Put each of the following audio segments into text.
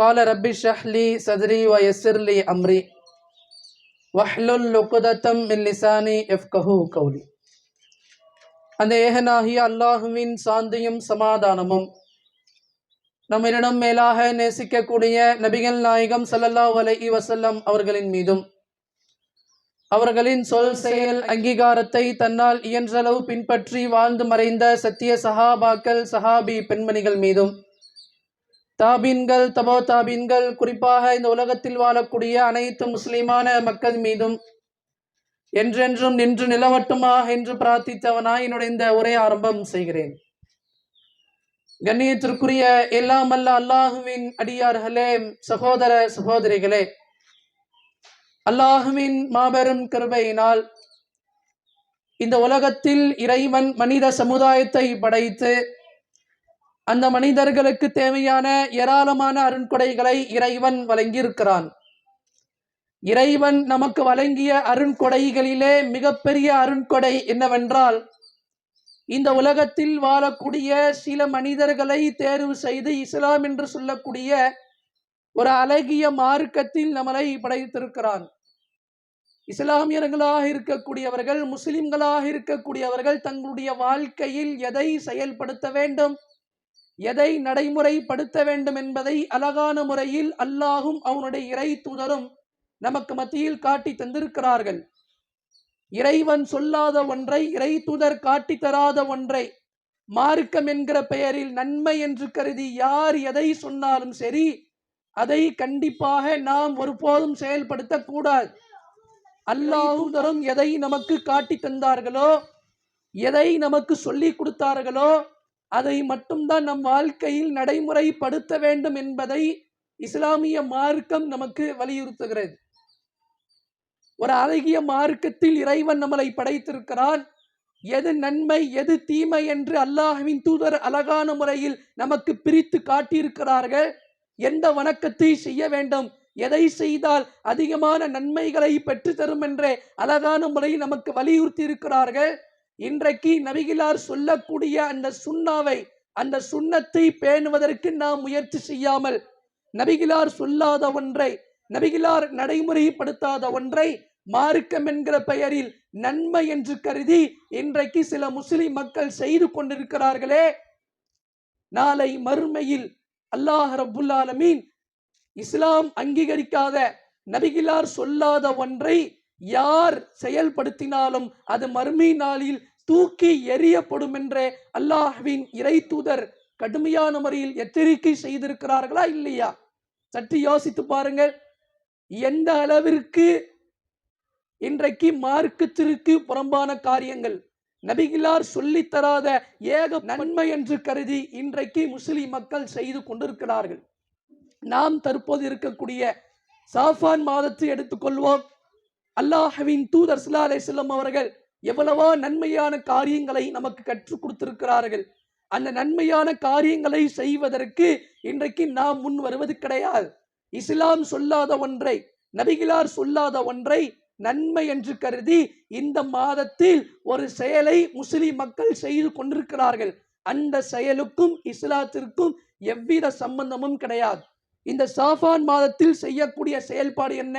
قال رب اشرح لي صدري ويسر لي أمري واحلل عقدة من لساني يفقهوا قولي அந்த ஏகனாகிய அல்லாஹுவின் சாந்தியும் சமாதானமும் நம்மிடம் மேலாக நேசிக்கக்கூடிய நபிகள் நாயகம் ஸல்லல்லாஹு அலைஹி வஸல்லம் அவர்களின் மீதும் அவர்களின் சொல் செயல் அங்கீகாரத்தை தன்னால் இயன்றளவு பின்பற்றி வாழ்ந்து மறைந்த சத்திய சஹாபாக்கள் சஹாபி பெண்மணிகள் மீதும் தாபீன்கள் தபோ தாபீன்கள் குறிப்பாக இந்த உலகத்தில் வாழக்கூடிய அனைத்து முஸ்லிமான மக்கள் மீதும் என்றென்றும் நின்று நிலவட்டுமாக என்று பிரார்த்தித்தவனாய் என்னுடைய இந்த உரை ஆரம்பம் செய்கிறேன். கண்ணியத்திற்குரிய எல்லாம் அல்ல அல்லாஹுவின் அடியார்களே சகோதர சகோதரிகளே அல்லாஹுவின் மாபெரும் கிருபையினால் இந்த உலகத்தில் இறைவன் மனித சமுதாயத்தை படைத்து அந்த மனிதர்களுக்கு தேவையான ஏராளமான அருண்கொடைகளை இறைவன் வழங்கியிருக்கிறான். இறைவன் நமக்கு வழங்கிய அருண்கொடைகளிலே மிகப்பெரிய அருண்கொடை என்னவென்றால் இந்த உலகத்தில் வாழக்கூடிய சில மனிதர்களை தேர்வு செய்து இஸ்லாம் என்று சொல்லக்கூடிய ஒரு அழகிய மார்க்கத்தில் நம்மளை படைத்திருக்கிறான். இஸ்லாமியர்களாக இருக்கக்கூடியவர்கள் முஸ்லிம்களாக இருக்கக்கூடியவர்கள் தங்களுடைய வாழ்க்கையில் எதை செயல்படுத்த வேண்டும் எதை நடைமுறைப்படுத்த வேண்டும் என்பதை அழகான முறையில் அல்லாஹும் அவனுடைய இறை தூதரும் நமக்கு மத்தியில் காட்டி தந்திருக்கிறார்கள். இறைவன் சொல்லாத ஒன்றை இறை தூதர் காட்டி தராத ஒன்றை மார்க்கம் என்கிற பெயரில் நன்மை என்று கருதி யார் எதை சொன்னாலும் சரி அதை கண்டிப்பாக நாம் ஒருபோதும் செயல்படுத்த கூடாது. அல்லாஹுதரும் எதை நமக்கு காட்டி தந்தார்களோ எதை நமக்கு சொல்லி கொடுத்தார்களோ அதை மட்டும்தான் நம் வாழ்க்கையில் நடைமுறைப்படுத்த வேண்டும் என்பதை இஸ்லாமிய மார்க்கம் நமக்கு வலியுறுத்துகிறது. ஒரு அழகிய மார்க்கத்தில் இறைவன் நம்மளை படைத்திருக்கிறான். எது நன்மை எது தீமை என்று அல்லாஹ்வின் தூதர் அழகான முறையில் நமக்கு பிரித்து காட்டியிருக்கிறார்கள். எந்த வணக்கத்தை செய்ய வேண்டும் எதை செய்தால் அதிகமான நன்மைகளை பெற்று தரும் என்றே அழகான முறையில் நமக்கு வலியுறுத்தி இருக்கிறார்கள் இன்றைக்கு நபிகிலார் சொல்லக்கூடிய அந்த சுண்ணாவை அந்த சுண்ணத்தை பேணுவதற்கு நாம் முயற்சி செய்யாமல் நபிகிலார் சொல்லாத ஒன்றை நபிகிலார் நடைமுறைப்படுத்தாத ஒன்றை மார்க்கம் என்கிற பெயரில் நன்மை என்று கருதி இன்றைக்கு சில முஸ்லிம் மக்கள் செய்து கொண்டிருக்கிறார்களே நாளை மறுமையில் அல்லாஹ் ரபுல்லாலமீன் இஸ்லாம் அங்கீகரிக்காத நபிகிலார் சொல்லாத ஒன்றை யார் செயல்படுத்தினாலும் அது மறுமை நாளில் தூக்கி எறியப்படும் என்ற அல்லாஹ்வின் இறை தூதர் கடுமையான முறையில் எச்சரிக்கை செய்திருக்கிறார்களா இல்லையா? சற்று யோசித்து பாருங்கள். எந்த அளவிற்கு இன்றைக்கு மார்க்கத்திற்கு புறம்பான காரியங்கள் நபிகிலார் சொல்லித் தராத ஏக நன்மை என்று கருதி இன்றைக்கு முஸ்லிம் மக்கள் செய்து கொண்டிருக்கிறார்கள். நாம் தற்போது இருக்கக்கூடிய சாஃபான் மாதத்தை எடுத்துக்கொள்வோம் அல்லாஹவின் தூதர் சுல்லா செல்லம் அவர்கள் எவ்வளவோ நன்மையான காரியங்களை நமக்கு கற்றுக் கொடுத்திருக்கிறார்கள். அந்த நன்மையான காரியங்களை செய்வதற்கு இன்றைக்கு நாம் முன் வருவது கிடையாது. இஸ்லாம் சொல்லாத ஒன்றை நபிகிலார் சொல்லாத ஒன்றை நன்மை என்று கருதி இந்த மாதத்தில் ஒரு செயலை முஸ்லிம் மக்கள் செய்து கொண்டிருக்கிறார்கள். அந்த செயலுக்கும் இஸ்லாத்திற்கும் எவ்வித சம்பந்தமும் கிடையாது. இந்த சாஃபான் மாதத்தில் செய்யக்கூடிய செயல்பாடு என்ன?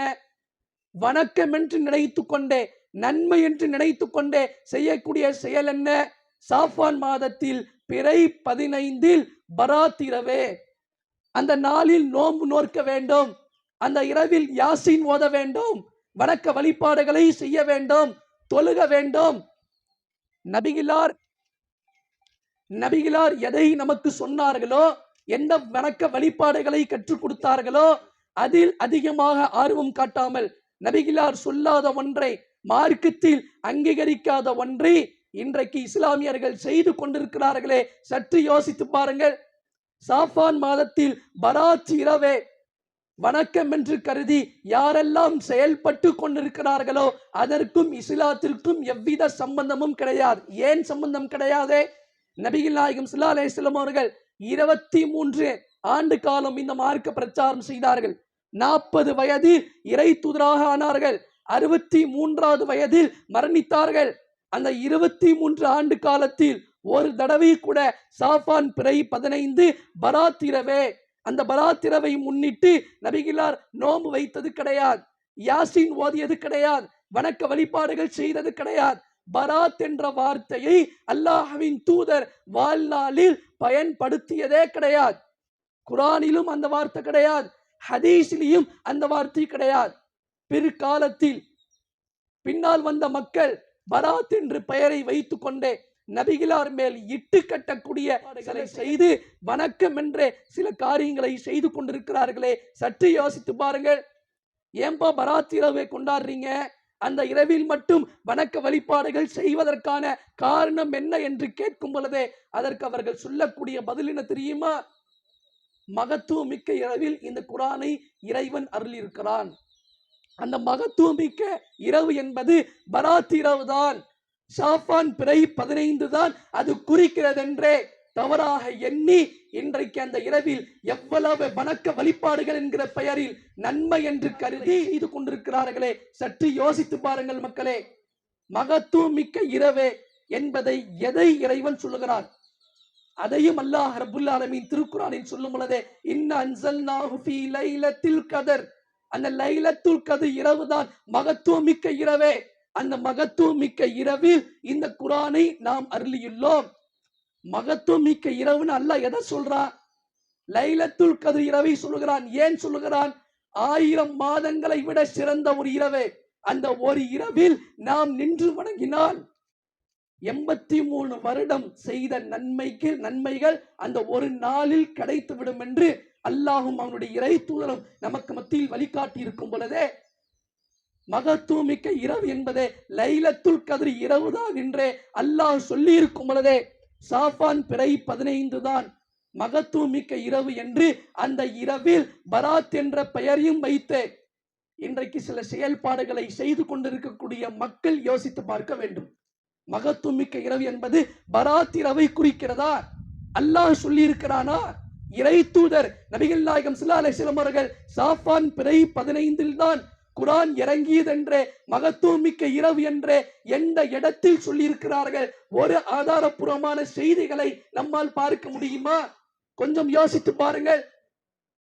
வணக்கம் என்று நினைத்து கொண்டே நன்மை என்று நினைத்து கொண்டே செய்யக்கூடிய செயல் என்ன? சாஃபான் மாதத்தில் பிறை பதினைந்தில் பராத்திரவே அந்த நாளில் நோன்பு நோர்க்க வேண்டும். அந்த இரவில் யாசின் ஓத வேண்டும். வணக்க வழிபாடுகளை செய்ய வேண்டும். தொழுக வேண்டும். நபிகிலார் நபிகிலார் எதை நமக்கு சொன்னார்களோ எந்த வணக்க வழிபாடுகளை கற்றுக் கொடுத்தார்களோ அதில் அதிகமாக ஆர்வம் காட்டாமல் நபிகிலார் சொல்லாத ஒன்றை மார்க்கத்தில் அங்கீகரிக்காத ஒன்றை இன்றைக்கு இஸ்லாமியர்கள் செய்து கொண்டிருக்கிறார்களே. சற்று யோசித்து பாருங்கள். சாஃபான் மாதத்தில் பராத் இரவே வணக்கம் என்று கருதி யாரெல்லாம் செயல்பட்டு கொண்டிருக்கிறார்களோ அதற்கும் இஸ்லாத்திற்கும் எவ்வித சம்பந்தமும் கிடையாது. ஏன் சம்பந்தம் கிடையாதே? நபிகள் நாயகம் சுல்லா அலையம் அவர்கள் இருபத்தி மூன்று ஆண்டு காலம் இந்த மார்க்க பிரச்சாரம் செய்தார்கள். நாற்பது வயதில் இறை தூதராக ஆனார்கள். அறுபத்தி மூன்றாவது வயதில் மரணித்தார்கள். அந்த இருபத்தி மூன்று ஆண்டு காலத்தில் ஒரு தடவை கூட சாஃபான் பிறை பதினைந்து பராத்திரவே அந்த பராத்திரவை முன்னிட்டு நபிகிலார் நோம்பு வைத்தது கிடையாது. யாசின் ஓதியது கிடையாது. வணக்க வழிபாடுகள் செய்தது கிடையாது. பராத் என்ற வார்த்தையை அல்லாஹ்வின் தூதர் வாழ்நாளில் பயன்படுத்தியதே கிடையாது. குரானிலும் அந்த வார்த்தை கிடையாது. ஹதீஸ்லேயும் அந்த வார்த்தை கிடையாது. பிற்காலத்தில் பின்னால் வந்த மக்கள் பராத் என்று பெயரை வைத்து கொண்டே நபிகளார் மேல் இட்டு கட்டக்கூடிய செய்து வணக்கம் என்றே சில காரியங்களை செய்து கொண்டிருக்கிறார்களே. சற்று யோசித்து பாருங்கள். ஏன்பா பராத் இரவை கொண்டாடுறீங்க? அந்த இரவில் மட்டும் வணக்க வழிபாடுகள் செய்வதற்கான காரணம் என்ன என்று கேட்கும் பொழுதே அதற்கு அவர்கள் சொல்லக்கூடிய பதில் என்ன தெரியுமா? மகத்துவமிக்க இரவில் இந்த குரானை இறைவன் அருளியிருக்கிறான். அந்த மகத்துவமிக்க இரவு என்பது பராத் இரவு தான். ஷாஃபான் பிறை பதினைந்து தான் அது குறிக்கிறதென்றே தவறாக எண்ணி இன்றைக்கு அந்த இரவில் எவ்வளவு வணக்க வழிபாடுகள் என்கிற பெயரில் நன்மை என்று கருதி செய்து கொண்டிருக்கிறார்களே சற்று யோசித்து பாருங்கள் மக்களே. மகத்துவமிக்க இரவே என்பதை எதை இறைவன் சொல்லுகிறான்? அதையும் அல்லாஹ் ரபுல் ஆலமீன் திருக்குறானின் சொல்லும் பொழுதே இன்ன அன்சல்நாஹு லைலத்தில் கதர். அந்த லைலத்துல் கதர் இரவுதான் மகத்துவம் மிக்க இரவே. அந்த மகத்துவம் மிக்க இரவில் இந்த குரானை நாம் அருளியுள்ளோம். மகத்துவம் மிக்க இரவுன்னு அல்லாஹ் எதை சொல்றான் லைலத்துல் கதிர் இரவை சொல்லுகிறான். ஏன் சொல்லுகிறான்? ஆயிரம் மாதங்களை விட சிறந்த ஒரு இரவே. அந்த ஒரு இரவில் நாம் நின்று வணங்கினால் எண்பத்தி மூணு வருடம் செய்த நன்மைக்கு நன்மைகள் அந்த ஒரு நாளில் கிடைத்து விடும் என்று அல்லாஹும் அவனுடைய இறை தூதரும் நமக்கு மத்தியில் வழிகாட்டி இருக்கும் பொழுதே மகத்துவமிக்க இரவு என்பதே லைலத்துல் கதிர் இரவுதான் என்றே அல்லாஹ் சொல்லி இருக்கும் பொழுதே சாஃபான் பிறை பதினைந்து தான் மகத்துவமிக்க இரவு என்று அந்த இரவில் பராத் என்ற பெயரையும் வைத்து இன்றைக்கு சில செயல்பாடுகளை செய்து கொண்டிருக்கக்கூடிய மக்கள் யோசித்து பார்க்க வேண்டும். மகத்துவமிக்க இரவு என்பது பராத் இரவை குறிக்கிறதா? அல்லாஹ் சொல்லி இருக்கிறானா இறை தூதர் நபிகள் நாயகம் சிலா அலிஸ்லம் அவர்கள் சாஃபான் பிறை பதினைந்தில் தான் குரான் இறங்கியதென்றே மகத்துவமிக்க இரவு என்றே எந்த இடத்தில் சொல்லியிருக்கிறார்கள்? ஒரு ஆதாரபூர்வமான செய்திகளை நம்மால் பார்க்க முடியுமா? கொஞ்சம் யோசித்து பாருங்கள்.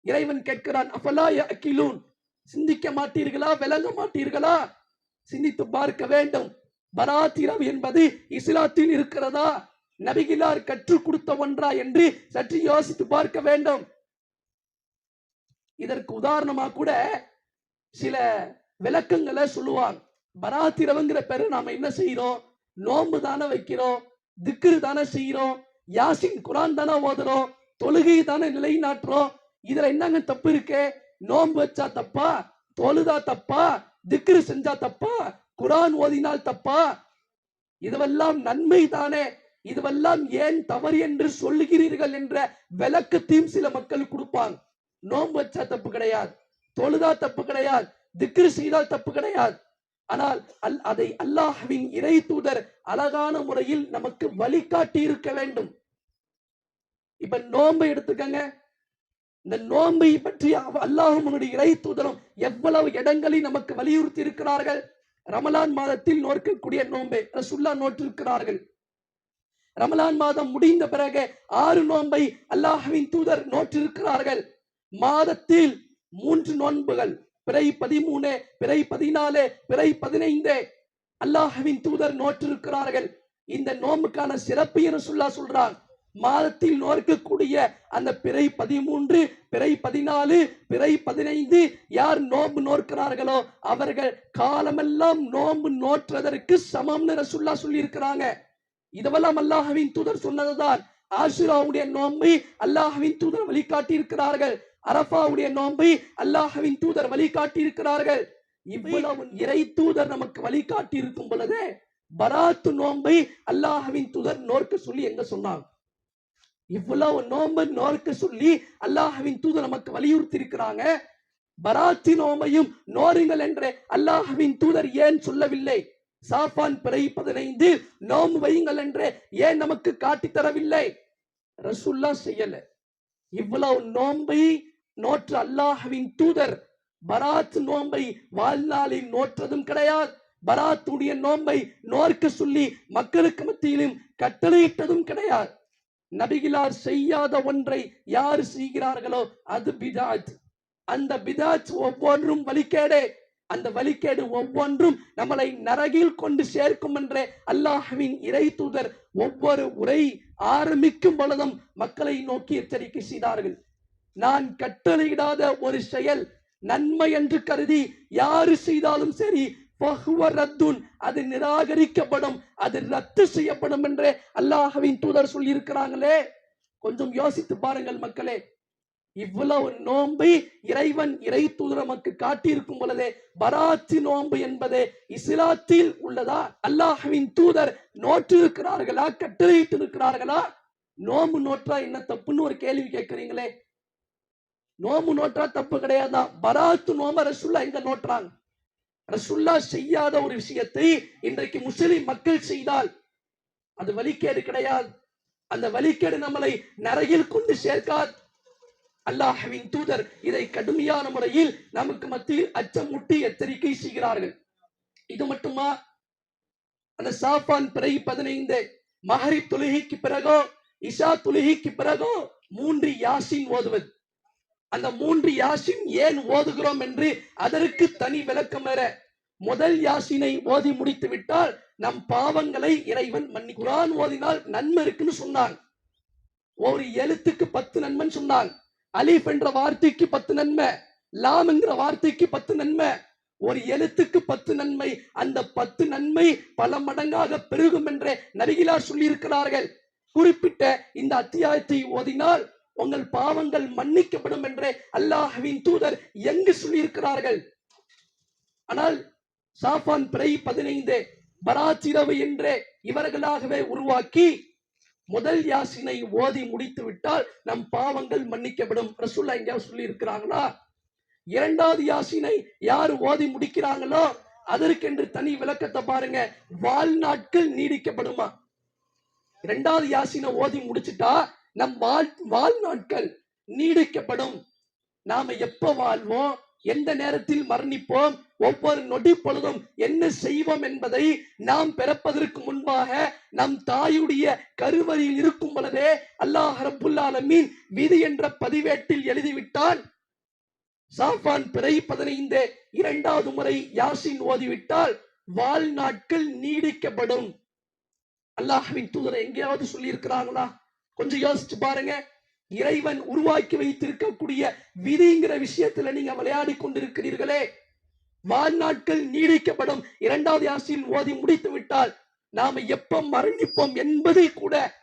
இறைவன் கேட்கிறான் அஃபலா அகிலூன் சிந்திக்க மாட்டீர்களா? விளங்க மாட்டீர்களா? சிந்தித்து பார்க்க வேண்டும். பராத்திரம் என்பது இஸ்லாத்தில் இருக்கிறதா? நபிகிலார் கற்றுக் கொடுத்த ஒன்றா என்று சற்று யோசித்து பார்க்க வேண்டும். இதற்கு உதாரணமா கூட சில விளக்கங்களை சொல்லுவாங்க. பராத்திரவுங்கிற பேரு நாம என்ன செய்யறோம் நோன்பு தானே வைக்கிறோம் திக்கு தானே செய்யறோம் யாசின் குரான் தானே ஓதுறோம் தொழுகை தானே நிலைநாட்டுறோம். இதுல என்னங்க தப்பு இருக்கு? நோன்பு வச்சா தப்பா? தொழுதா தப்பா? திக்ரு செஞ்சா தப்பா? குரான் ஓதினால் தப்பா? இதுவெல்லாம் நன்மை தானே? இதுவெல்லாம் ஏன் தவறு என்று சொல்லுகிறீர்கள் என்ற விளக்கத்தையும் சில மக்கள் கொடுப்பாங்க. நோன்பு வச்சா தப்பு கிடையாது. தொழுதா தப்பு கிடையாது. திக்ரு செய்தால் தப்பு கிடையாது. ஆனால் அல் அதை அல்லாஹ்வின் இறை தூதர் அழகான முறையில் நமக்கு வழிகாட்டி இருக்க வேண்டும். இப்ப நோன்பை எடுத்துக்கங்க. இந்த நோன்பை பற்றி அல்லாஹும் இறை தூதரும் எவ்வளவு இடங்களில் நமக்கு வலியுறுத்தி இருக்கிறார்கள்? ரமலான் மாதத்தில் நோக்கக்கூடிய நோன்பை ரசுல்லா நோற்றிருக்கிறார்கள். ரமலான் மாதம் முடிந்த பிறகு ஆறு நோன்பை அல்லாஹுவின் தூதர் நோற்றிருக்கிறார்கள். மாதத்தில் மூன்று நோன்புகள் பிறை பதிமூணு பிறை பதினாலு பிறை பதினைந்து அல்லாஹுவின் தூதர் நோற்றிருக்கிறார்கள். இந்த நோம்புக்கான சிறப்பு என சொல்லா சொல்றான். மாதத்தில் நோக்கக்கூடிய அந்த பிறை பதிமூன்று பிறை பதினாலு பிறை பதினைந்து யார் நோன்பு நோக்கிறார்களோ அவர்கள் காலமெல்லாம் நோன்பு நோற்றுவதற்கு சமம்னு ரசுல்லா சொல்லி இருக்கிறாங்க இதுவெல்லாம் அல்லாஹவின் தூதர் சொன்னதுதான். ஆசுராவுடைய நோன்பை அல்லாஹவின் தூதர் வழிகாட்டி இருக்கிறார்கள் அரபாவுடைய நோன்பை அல்லாஹவின் தூதர் வழிகாட்டி இருக்கிறார்கள் இவ்வளவு இறை தூதர் நமக்கு வழிகாட்டி இருக்கும் பொழுது பராத்து நோன்பை அல்லாஹவின் தூதர் நோர்க்க சொல்லி எங்க சொன்னாங்க? இவ்வளவு நோம்பு நோர்க்க சொல்லி அல்லாஹவின் தூதர் நமக்கு வலியுறுத்தி இருக்கிறாங்க பராத்தி நோமையும் நோருங்கள் என்று அல்லாஹவின் தூதர் ஏன் சொல்லவில்லை? சாஃபான் பிறை பதினைந்து நோம்பு வையுங்கள் என்று ஏன் நமக்கு காட்டி தரவில்லை? ரசுல்லா செய்யல. இவ்வளவு நோம்பை நோற்று அல்லாஹவின் தூதர் பராத் நோம்பை வாழ்நாளில் நோற்றதும் கிடையாது. பராத்துடைய நோம்பை நோர்க்க சொல்லி மக்களுக்கு மத்தியிலும் கட்டளையிட்டதும் கிடையாது. நபிகிலார் செய்யாத ஒன்றை யார் செய்கிறார்களோ அது பிதாத். அந்த பிதாத் ஒவ்வொன்றும் வழிகேடே. அந்த வழிகேடு ஒவ்வொன்றும் நம்மளை நரகில் கொண்டு சேர்க்கும் என்றே அல்லாஹ்வின் இறை தூதர் ஒவ்வொரு உரை ஆரம்பிக்கும் பொழுதும் மக்களை நோக்கி எச்சரிக்கை செய்தார்கள். நான் கட்டளையிடாத ஒரு செயல் நன்மை என்று கருதி யாரு செய்தாலும் சரி அது நிராகரிக்கப்படும் அது ரத்து செய்யப்படும் என்று அல்லாஹவின் தூதர் சொல்லி இருக்கிறாங்களே கொஞ்சம் யோசித்து பாருங்கள் மக்களே. இவ்வளவு நோன்பை இறைவன் இறை தூதர் நமக்கு காட்டியிருக்கும் பொழுதே பராத்தி நோன்பு என்பதே இஸ்லாத்தில் உள்ளதா? அல்லாஹவின் தூதர் நோற்று இருக்கிறார்களா கட்டளையிட்டு இருக்கிறார்களா நோம்பு நோற்றா என்ன தப்புன்னு ஒரு கேள்வி கேட்கிறீங்களே. நோம்பு நோற்றா தப்பு கிடையாதான் பராத்து நோம்ப ரசுல்லா எங்க நோட்டுறாங்க ரசுல்லா செய்யாத ஒரு விஷயத்தை இன்றைக்கு முஸ்லிம் மக்கள் செய்தால் அது வழிகேடு கிடையாது. அந்த வழிகேடு நம்மளை நரகில் கொண்டு சேர்க்காது. அல்லாஹவின் தூதர் இதை கடுமையான முறையில் நமக்கு மத்தியில் அச்சமூட்டி எச்சரிக்கை செய்கிறார்கள். இது மட்டுமா? அந்த சாஃபான் பிறை பதினைந்து மஹரி தொழுகைக்கு பிறகோ இஷா தொழுகைக்கு பிறகோ மூன்று யாசின் ஓதுவது. அந்த மூன்று யாசின் ஏன் ஓதுகிறோம் என்று அதற்கு தனி விளக்கம் வேற. முதல் யாசினை ஓதி முடித்து விட்டால் நம் பாவங்களை இறைவன் மன்னி குரான் ஓதினால் நன்மை இருக்குன்னு சொன்னான். ஒரு எழுத்துக்கு பத்து நன்மைன்னு சொன்னான். அலிஃப் என்ற வார்த்தைக்கு பத்து நன்மை லாம் என்கிற வார்த்தைக்கு பத்து நன்மை ஒரு எழுத்துக்கு பத்து நன்மை அந்த பத்து நன்மை பல மடங்காக பெருகும் என்றே நபிகிலார் சொல்லியிருக்கிறார்கள். குறிப்பிட்ட இந்த அத்தியாயத்தை ஓதினால் உங்கள் பாவங்கள் மன்னிக்கப்படும் என்றே அல்லாஹ்வின் தூதர் எங்கு சொல்லியிருக்கிறார்கள்? ஆனால் சாஃபான் பிறை பதினைந்து பராச்சிரவு என்றே இவர்களாகவே உருவாக்கி முதல் யாசினை ஓதி முடித்து விட்டால் நம் பாவங்கள் மன்னிக்கப்படும். ரசூல்லா எங்கேயாவது சொல்லி இருக்கிறாங்களா இரண்டாவது யாசினை யார் ஓதி முடிக்கிறாங்களோ அதற்கென்று தனி விளக்கத்தை பாருங்க வாழ்நாட்கள் நீடிக்கப்படுமா? இரண்டாவது யாசினை ஓதி முடிச்சிட்டா நம் வாழ் வாழ்நாட்கள் நீடிக்கப்படும். நாம எப்ப வாழ்வோம்? எந்த நேரத்தில் மரணிப்போம்? ஒவ்வொரு நொடி பொழுதும் என்ன செய்வோம் என்பதை நாம் பிறப்பதற்கு முன்பாக நம் தாயுடைய கருவறையில் இருக்கும் பொழுதே அல்லாஹ் ரப்புல் விதி என்ற பதிவேட்டில் எழுதிவிட்டான். சாஃபான் பிறை பதினைந்து இரண்டாவது முறை யாசின் ஓதிவிட்டால் வாழ்நாட்கள் நீடிக்கப்படும். அல்லாஹின் தூதரை எங்கேயாவது சொல்லி இருக்கிறாங்களா கொஞ்சம் யோசிச்சு பாருங்க. இறைவன் உருவாக்கி வைத்திருக்கக்கூடிய விதிங்கிற விஷயத்துல நீங்க விளையாடி கொண்டிருக்கிறீர்களே. வாழ்நாட்கள் நீடிக்கப்படும். இரண்டாவது யாசின் ஓதி முடித்து விட்டால் நாம எப்ப மரணிப்போம் என்பதை கூட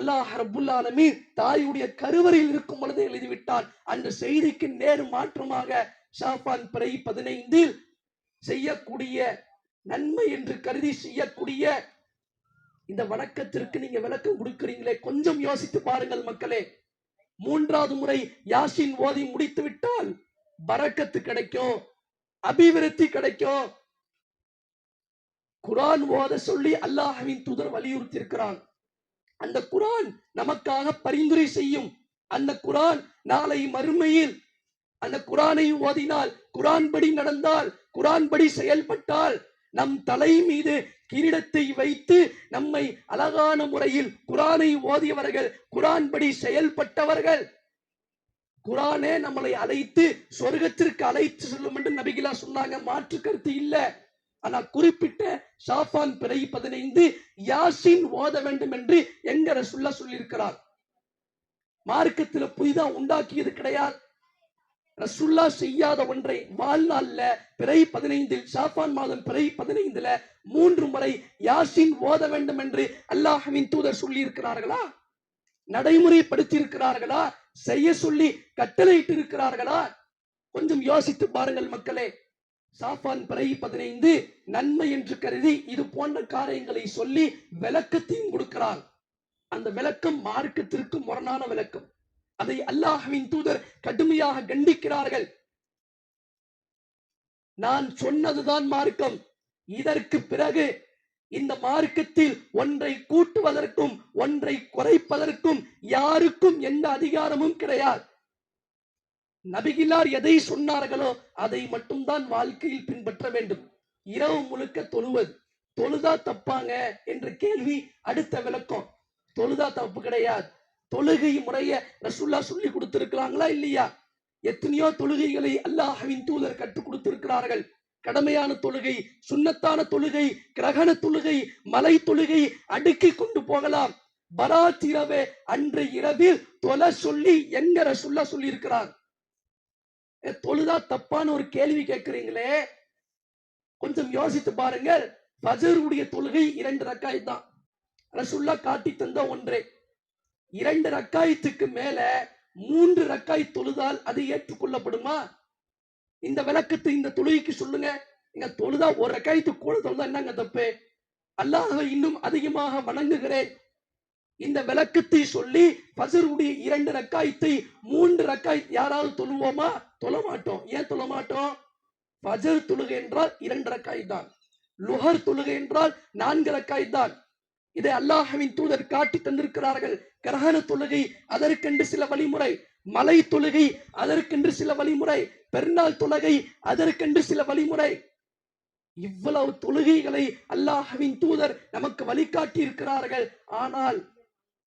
அல்லாஹ் ரப்புல் தாயுடைய கருவறையில் இருக்கும் பொழுது எழுதிவிட்டான். அந்த செய்திக்கு நேர் மாற்றமாக ஷாஃபான் பிறை பதினைந்தில் செய்யக்கூடிய நன்மை என்று கருதி செய்யக்கூடிய இந்த வணக்கத்திற்கு நீங்க விளக்கம் கொடுக்கிறீங்களே கொஞ்சம் யோசித்து பாருங்கள் மக்களே. மூன்றாவது முறை யாசின் ஓதி முடித்து விட்டால் பறக்கத்து கிடைக்கும் அபிவிருத்தி கிடைக்கும். குரான் ஓத சொல்லி அல்லாஹவின் தூதர் வலியுறுத்தி இருக்கிறான் அந்த குரான் நமக்காக பரிந்துரை செய்யும். அந்த குரான் நாளை மறுமையில் அந்த குரானை ஓதினால் குரான் படி நடந்தால் குரான் படி செயல்பட்டால் நம் தலை மீது கிரீடத்தை வைத்து நம்மை அழகான முறையில் குரானை ஓதியவர்கள் குரான் படி செயல்பட்டவர்கள். குரானே நம்மளை அழைத்து சொர்க்கத்திற்கு அழைத்து செல்லும் என்று நபிகளா சொன்னாங்க. மாற்று கருத்து இல்ல. ஆனா குறிப்பிட்ட ஷாஃபான் பிறை பதினைந்து யாசின் ஓத வேண்டும் என்று எங்க ரசுல்லா சொல்லியிருக்கிறார். மார்க்கத்துல புதிதா உண்டாக்கியது கிடையாது. ரசுல்லா செய்யாத ஒன்றை வாழ்நாள்ல பிறை பதினைந்தில் ஷாஃபான் மாதம் பிறை பதினைந்துல மூன்று முறை யாசின் ஓத வேண்டும் என்று அல்லாஹ்வின் தூதர் சொல்லி இருக்கிறார்களா நடைமுறைப்படுத்தி இருக்கிறார்களா செய்ய சொல்லி கட்டளையிட்டு இருக்கிறார்களா கொஞ்சம் யோசித்து பாருங்கள் மக்களே. சாஃபான் பிறை பதினைந்து நன்மை என்று கருதி இது போன்ற காரியங்களை சொல்லி விளக்கத்தையும் கொடுக்கிறார் அந்த விளக்கம் மார்க்கத்திற்கு முரணான விளக்கம். அதை அல்லாஹுவின் தூதர் கடுமையாக கண்டிக்கிறார்கள். நான் சொன்னதுதான் மார்க்கம். இதற்கு பிறகு இந்த மார்க்கத்தில் ஒன்றை கூட்டுவதற்கும் ஒன்றை குறைப்பதற்கும் யாருக்கும் எந்த அதிகாரமும் கிடையாது. நபிகிலார் எதை சொன்னார்களோ அதை மட்டும்தான் வாழ்க்கையில் பின்பற்ற வேண்டும். இரவு முழுக்க தொழுவது. தொழுதா தப்பாங்க என்ற கேள்வி அடுத்த விளக்கம். தொழுதா தப்பு கிடையாது. தொழுகை முறைய ரசுல்லா சொல்லி கொடுத்திருக்கிறாங்களா இல்லையா? எத்தனையோ தொழுகைகளை அல்லாஹவின் தூதர் கற்றுக் கொடுத்திருக்கிறார்கள். கடமையான தொழுகை சுன்னத்தான தொழுகை கிரகண தொழுகை மலை தொழுகை அடுக்கி கொண்டு போகலாம். பராத் இரவே அன்று இரவில் தொலை சொல்லி எங்க ரசுல்லா சொல்லி இருக்கிறார் தொழுதா தப்பான ஒரு கேள்வி கேட்கிறீங்களே. கொஞ்சம் யோசித்து பாருங்கள். பஜருடைய தொழுகை இரண்டு ரக்காய் தான். ரசுல்லா காட்டி தந்த ஒன்றே. இரண்டு ரக்காயத்துக்கு மேல மூன்று ரக்காய் தொழுதால் அது ஏற்றுக்கொள்ளப்படுமா? இந்த விளக்கத்தை இந்த தொழுகைக்கு சொல்லுங்க. நீங்க தொழுதா ஒரு ரக்காயத்துக்கு கூட தொழுதா என்னங்க தப்பு? அல்லாஹ் இன்னும் அதிகமாக வணங்குகிறேன். இந்த விளக்கத்தை சொல்லி பசருடைய இரண்டு ரக்காயத்தை மூன்று ரக்காய் யாராவது தொழுவோமா? தொழ மாட்டோம் ஏன் தொழ மாட்டோம் பஜர் தொழுகை என்றால் இரண்டு ரக்காய் தான். லுஹர் தொழுகை என்றால் நான்கு ரக்காய் தான். இதை அல்லாஹவின் தூதர் காட்டி தந்திருக்கிறார்கள். கிரகண தொழுகை அதற்கென்று சில வழிமுறை மலை தொழுகை அதற்கென்று சில வழிமுறை பெருநாள் தொழுகை அதற்கென்று சில வழிமுறை. இவ்வளவு தொழுகைகளை அல்லாஹவின் தூதர் நமக்கு வழிகாட்டி இருக்கிறார்கள் ஆனால்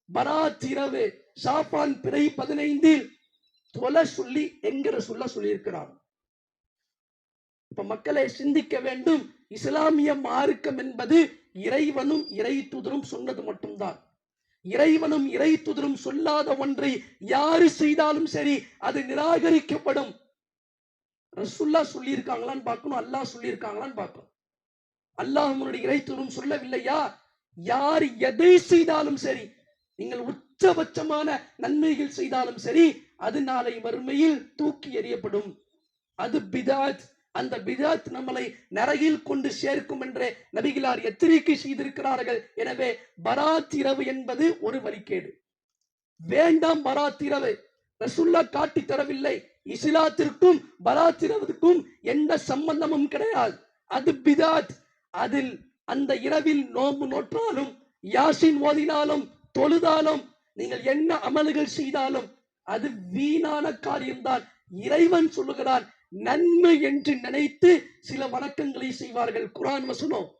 பராத் இரவு ஷாபான் பிறை பதினைந்தில் தொலை சொல்லி என்கிற சொல்ல சொல்லியிருக்கிறார் இப்ப மக்களை சிந்திக்க வேண்டும். இஸ்லாமிய மார்க்கம் என்பது இறைவனும் இறை துதரும் சொன்னது மட்டும்தான். இறைவனும் இறை துதரும் சொல்லாத ஒன்றை யாரு செய்தாலும் சரி அது நிராகரிக்கப்படும். ரசுல்லா சொல்லியிருக்காங்களான்னு பார்க்கணும் அல்லாஹ் சொல்லியிருக்காங்களான்னு பார்க்கணும். அல்லாஹ் உங்களுடைய இறை துதரும் சொல்லவில்லையா? யார் எதை செய்தாலும் சரி நீங்கள் உச்சபட்சமான நன்மைகள் செய்தாலும் சரி அது நாளை வறுமையில் தூக்கி எறியப்படும். அது பிதாஜ் அந்த பிதாத் நம்மளை நரகில் கொண்டு சேர்க்கும் என்று நபிகளார் எச்சரிக்கை செய்திருக்கிறார்கள். எனவே பராத்திரவு என்பது ஒரு வழிகேடு. வேண்டாம் பராத்திரவு ரசுல்லா காட்டி தரவில்லை. இஸ்லாத்திற்கும் பராத்திரவுக்கும் எந்த சம்பந்தமும் கிடையாது. அது பிதாத். அதில் அந்த இரவில் நோம்பு நோற்றாலும் யாசின் ஓதினாலும் தொழுதாலும் நீங்கள் என்ன அமல்கள் செய்தாலும் அது வீணான காரியம்தான். இறைவன் சொல்லுகிறான் நன்மை என்று நினைத்து சில வணக்கங்களை செய்வார்கள். குரான் வசனம்.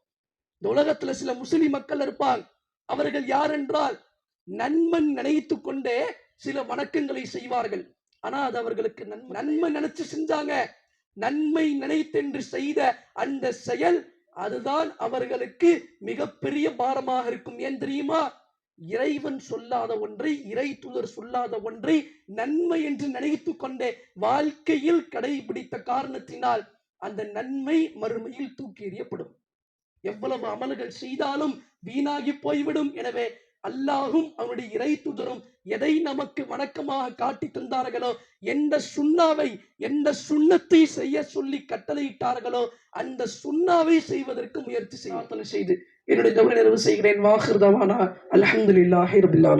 இந்த உலகத்துல சில முஸ்லிம் மக்கள் இருப்பாங்க. அவர்கள் யார் என்றால் நன்மன் நினைத்து கொண்டே சில வணக்கங்களை செய்வார்கள். ஆனா அது அவர்களுக்கு நன்மை. நன்மை நினைச்சு செஞ்சாங்க. நன்மை நினைத்தென்று செய்த அந்த செயல் அதுதான் அவர்களுக்கு மிகப்பெரிய பாரமாக இருக்கும். ஏன் தெரியுமா? இறைவன் சொல்லாத ஒன்றை இறை தூதர் சொல்லாத ஒன்றை நன்மை என்று நினைத்து கொண்டே வாழ்க்கையில் கடைபிடித்த காரணத்தினால் அந்த நன்மை மறுமையில் தூக்கி எறியப்படும். எவ்வளவு அமல்கள் செய்தாலும் வீணாகி போய்விடும். எனவே அல்லாஹும் அவனுடைய இறை துதரும் எதை நமக்கு வணக்கமாக காட்டி தந்தார்களோ எந்த சுண்ணாவை எந்த சுண்ணத்தை செய்ய சொல்லி கட்டளையிட்டார்களோ அந்த சுண்ணாவை செய்வதற்கு முயற்சி செய்ய செய்து. என்னுடைய தவிர நிறைவு செய்கிறேன். வாஹிருதவானா அல்ஹம்துலில்லாஹி ரபில்